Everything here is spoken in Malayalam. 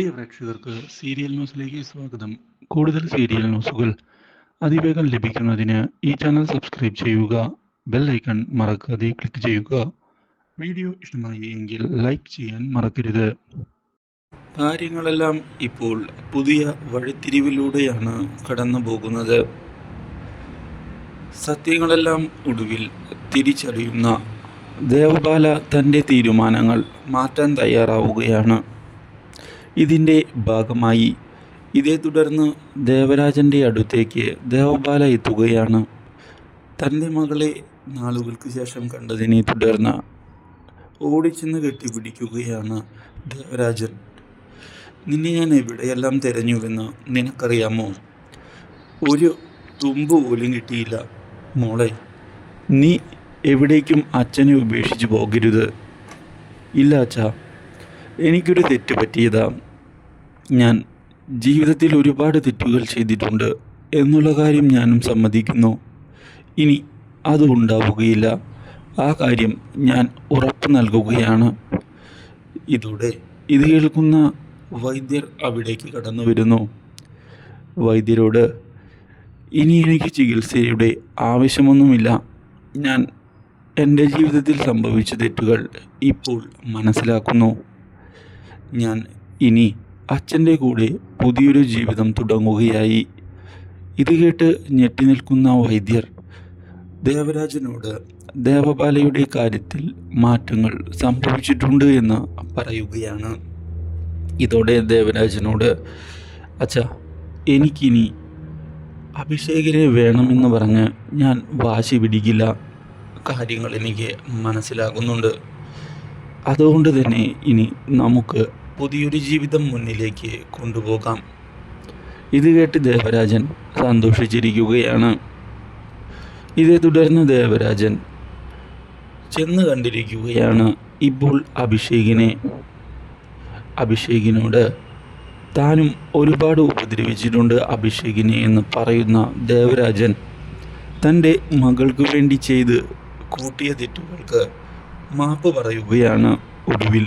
പ്രിയ പ്രേക്ഷകർക്ക് സീരിയൽ ന്യൂസിലേക്ക് സ്വാഗതം. കൂടുതൽ സീരിയൽ ന്യൂസുകൾ അതിവേഗം ലഭിക്കുന്നതിന് ഈ ചാനൽ സബ്സ്ക്രൈബ് ചെയ്യുക ബെൽ ഐക്കൺ മറക്കാതെ ക്ലിക്ക് ചെയ്യുക. വീഡിയോ ഇഷ്ടമായി എങ്കിൽ ലൈക്ക് ചെയ്യാൻ മറക്കരുത്. കാര്യങ്ങളെല്ലാം ഇപ്പോൾ പുതിയ വഴിത്തിരിവിലൂടെയാണ് കടന്നു പോകുന്നത് സത്യങ്ങളെല്ലാം ഒടുവിൽ തിരിച്ചറിയുന്ന ദേവബാല തന്റെ തീരുമാനങ്ങൾ മാറ്റാൻ തയ്യാറാവുകയാണ്. ഇതിന്റെ ഭാഗമായി. ഇതേ തുടർന്ന് ദേവരാജന്റെ അടുത്തേക്ക് ദേവബാല എത്തുകയാണ്. തന്റെ മകളെ നാളുകൾക്ക് ശേഷം കണ്ടതിനെ തുടർന്ന് ഓടിച്ചെന്ന് കെട്ടിപ്പിടിക്കുകയാണ് ദേവരാജൻ. നിന്നെ ഞാൻ എവിടെയെല്ലാം തിരഞ്ഞുവെന്ന് നിനക്കറിയാമോ? ഒരു തുമ്പ് പോലും കിട്ടിയില്ല. മോളെ നീ എവിടേക്കും അച്ഛനെ ഉപേക്ഷിച്ച് പോകരുത്. ഇല്ല അച്ഛാ. എനിക്കൊരു തെറ്റ് പറ്റിയതാ. ഞാൻ ജീവിതത്തിൽ ഒരുപാട് തെറ്റുകൾ ചെയ്തിട്ടുണ്ട് എന്നുള്ള കാര്യം ഞാനും സമ്മതിക്കുന്നു. ഇനി അത് ഉണ്ടാവുകയില്ല. ആ കാര്യം ഞാൻ ഉറപ്പ് നൽകുകയാണ്. ഇതോടെ ഇത് കേൾക്കുന്ന വൈദ്യർ അവിടേക്ക് കടന്നു വരുന്നു. വൈദ്യരോട് ഇനി എനിക്ക് ചികിത്സയുടെ ആവശ്യമൊന്നുമില്ല. ഞാൻ എന്റെ ജീവിതത്തിൽ സംഭവിച്ച തെറ്റുകൾ ഇപ്പോൾ മനസ്സിലാക്കുന്നു. ഞാൻ ഇനി അച്ഛന്റെ കൂടെ പുതിയൊരു ജീവിതം തുടങ്ങുകയായി. ഇത് കേട്ട് ഞെട്ടി നിൽക്കുന്ന വൈദ്യർ ദേവരാജനോട് ദേവപാലയുടെ കാര്യത്തിൽ മാറ്റങ്ങൾ സംഭവിച്ചിട്ടുണ്ട് എന്ന് പറയുകയാണ്. ഇതോടെ ദേവരാജനോട് അച്ഛ എനിക്കിനി അഭിഷേകിനെ വേണമെന്ന് പറഞ്ഞ് ഞാൻ വാശി പിടിക്കില്ല. കാര്യങ്ങൾ എനിക്ക് മനസ്സിലാകുന്നുണ്ട്. അതുകൊണ്ട് തന്നെ ഇനി നമുക്ക് പുതിയൊരു ജീവിതം മുന്നിലേക്ക് കൊണ്ടുപോകാം. ഇത് കേട്ട് ദേവരാജൻ സന്തോഷിച്ചിരിക്കുകയാണ്. ഇതേ തുടർന്ന് ദേവരാജൻ ചെന്ന് കണ്ടിരിക്കുകയാണ് ഇപ്പോൾ അഭിഷേകിനെ. അഭിഷേകിനോട് താനും ഒരുപാട് ഉപദ്രവിച്ചിട്ടുണ്ട് അഭിഷേകിനെ എന്ന് പറയുന്ന ദേവരാജൻ തന്റെ മകൾക്ക് വേണ്ടി ചെയ്ത് കൂട്ടിയ തെറ്റുകൾക്ക് മാപ്പ് പറയുകയാണ് ഒടുവിൽ.